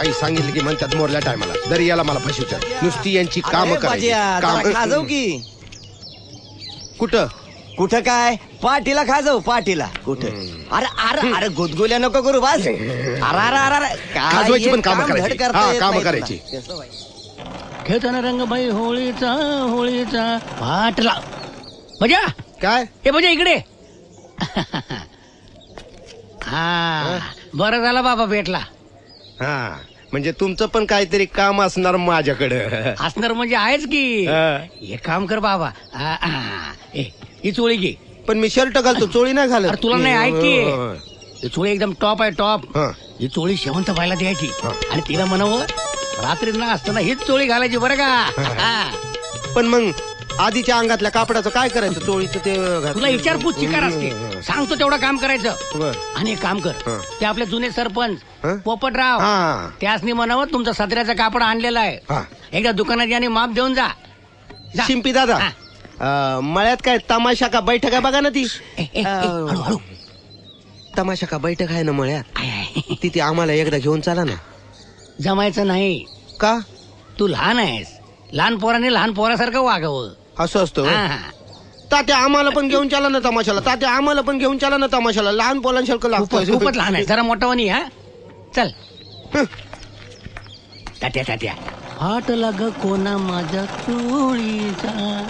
काही सांगितलं की म्हणतात मोरल्या टायमाला. जरी याला मला फसवतात नुसती यांची काम अरे बाजिया, जरा खा जाऊ करायची की. कुठं? कुठं काय? पाटीला खा जाऊ पाटीला कुठं अरे अरे अरे गुदगुल्या नको करू बस. अरे पण कामं करायची. हा? खेळताना रंगबाई होळीचा होळीचा पाटला बजा काय? हे बजा इकडे. हा. बरं झालं बाबा भेटला. हा म्हणजे तुमचं पण काहीतरी काम असणार माझ्याकडं असणार म्हणजे आहेच की हा. हे काम कर बाबा आ, आ, ए, ही चोळी घे पण मी शर्ट घालतो चोळी नाही घालत अरे तुला नाही ऐक हा. की ही चोळी एकदम टॉप आहे टॉप हा. ही चोळी शेवंत व्हायला द्यायची हा. आणि तिला म्हणावं रात्री ना असताना हीच चोळी घालायची बरं का हा. पण मग आधीच्या अंगातल्या कापडाचं काय करायचं? चोळीचं ते तुला विचारपूस चिकार असते सांगतो तेवढं काम करायचं. बर. आणि एक काम कर. हा. ते आपले जुने सरपंच? पोपटराव हा. त्यासनी म्हणावं तुमचं सत्र्याचं कापड आणलेलं आहे. एकदा दुकानात याने माप देऊन जा. जा. शिंपी दादा हा. अं, मळ्यात काय तमाशा का बैठक आहे बघा ना ती? ए, ए, ए, हळू, हळू. तमाशा का बैठक आहे ना मळ्यात? आय, आय. तिथे आम्हाला एकदा घेऊन चला ना. जमायचं नाही. का? तू लहान आहेस. लहान पोराने लहान पोरासारखं वागावं. असं असतं होय? हा. तात्या आम्हाला पण घेऊन चला ना तमाशाला. तात्या आम्हाला पण घेऊन चला ना तमाशाला. लहान पोलांसारखं खूपच खूपच लागतं लहान आहे. जरा मोठा वनी हा. चल. तात्या तात्या. हाट लाग कोणा माझ्या चोळीचा.